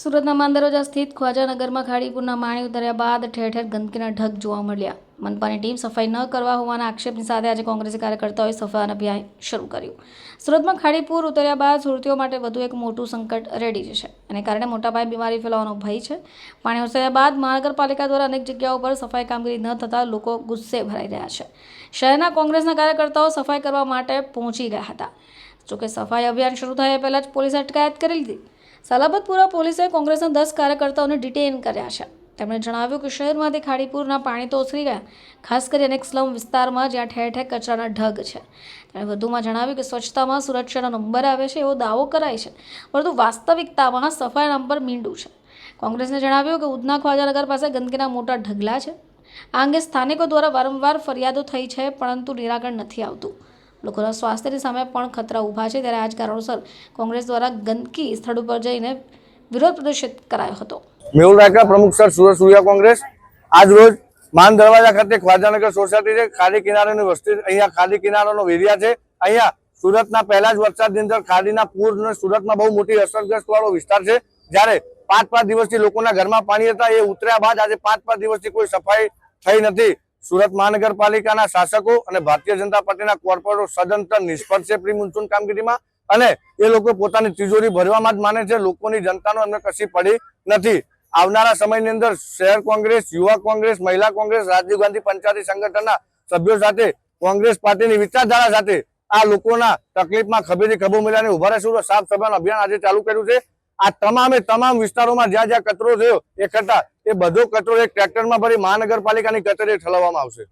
સુરતના માંદરોજા સ્થિત ખ્વાજાનગરમાં ખાડીપુરના પાણી ઉતર્યા બાદ ઠેર ઠેર ગંદકીના ઢગ જોવા મળ્યા. મનપાની ટીમ સફાઈ ન કરવા હોવાના આક્ષેપની સાથે આજે કોંગ્રેસી કાર્યકર્તાઓએ સફાઈ અભિયાન શરૂ કર્યું. સુરતમાં ખાડીપુર ઉતર્યા બાદ સુરતીઓ માટે વધુ એક મોટું સંકટ રેડી જશે એને કારણે મોટાપાયે બીમારી ફેલાવાનો ભય છે. પાણી ઓસર્યા બાદ મહાનગરપાલિકા દ્વારા અનેક જગ્યાઓ પર સફાઈ કામગીરી ન થતાં લોકો ગુસ્સે ભરાઈ રહ્યા છે. શહેરના કોંગ્રેસના કાર્યકર્તાઓ સફાઈ કરવા માટે પહોંચી ગયા હતા. જોકે સફાઈ અભિયાન શરૂ થયા પહેલાં જ પોલીસે અટકાયત કરી લીધી. સલાબતપુરા પોલીસે કોંગ્રેસના દસ કાર્યકર્તાઓને ડિટેઇન કર્યા છે. તેમણે જણાવ્યું કે શહેરમાંથી ખાડીપુરના પાણી તો ઓસરી ગયા, ખાસ કરી અનેક સ્લમ વિસ્તારમાં જ્યાં ઠેર ઠેર કચરાના ઢગ છે. તેમણે વધુમાં જણાવ્યું કે સ્વચ્છતામાં સુરક્ષાનો નંબર આવે છે એવો દાવો કરાય છે, પરંતુ વાસ્તવિકતામાં સફાઈ નામ પર મીંડું છે. કોંગ્રેસને જણાવ્યું કે ઉધના ખ્વાજાનગર પાસે ગંદકીના મોટા ઢગલા છે. આ અંગે સ્થાનિકો દ્વારા વારંવાર ફરિયાદો થઈ છે, પરંતુ નિરાકરણ નથી આવતું. લોકોના સ્વાસ્થ્યની સામે પણ ખતરા ઊભા છે ત્યારે આ જ કારણોસર કોંગ્રેસ દ્વારા ગંદકી સ્થળ ઉપર જઈને વિરોધ પ્રદર્શિત કરાયો હતો. મેહુલ રાયકા પ્રમુખ સર સુરત સૂર્યા કોંગ્રેસ. આજ રોજ માન દરવાજા ખાતે ખ્વાજાનગર સોસાયટી છે. ખાડી કિનારાની વસ્તી અહીંયા ખાડી કિનારાનો એરિયા છે. અહીંયા સુરતના પહેલા જ વરસાદની અંદર ખાડીના પૂર સુરતમાં બહુ મોટી અસરગ્રસ્ત વાળો વિસ્તાર છે. જ્યારે પાંચ પાંચ દિવસથી લોકોના ઘરમાં પાણી હતા, એ ઉતર્યા બાદ આજે પાંચ પાંચ દિવસથી કોઈ સફાઈ થઈ નથી. સુરત મહાનગરપાલિકાના શાસકો અને ભારતીય જનતા પાર્ટીના કોર્પોરેટરો સદંતર નિષ્ફળ છે પ્રી મોન્સૂન કામગીરીમાં. અને એ લોકો પોતાની તિજોરી ભરવામાં જ માને છે. લોકોની જનતાનો એમને કશી પડી નથી. આવનારા સમયની અંદર શહેર કોંગ્રેસ, યુવા કોંગ્રેસ, મહિલા કોંગ્રેસ, રાજીવ ગાંધી પંચાયતી સંગઠનના સભ્યો સાથે, કોંગ્રેસ પાર્ટીની વિચારધારા સાથે આ લોકોના તકલીફમાં ખભેથી ખભો મિલાને ઊભા રહેશું. સાફ સભાનું અભિયાન આજે ચાલુ કર્યું છે. આ તમામે તમામ વિસ્તારોમાં જ્યાં જ્યાં કચરો થયો, એ કરતા એ બધો કચરો એક ટ્રેક્ટરમાં ભરી મહાનગરપાલિકાની કચેરીએ ઠલવવામાં આવશે.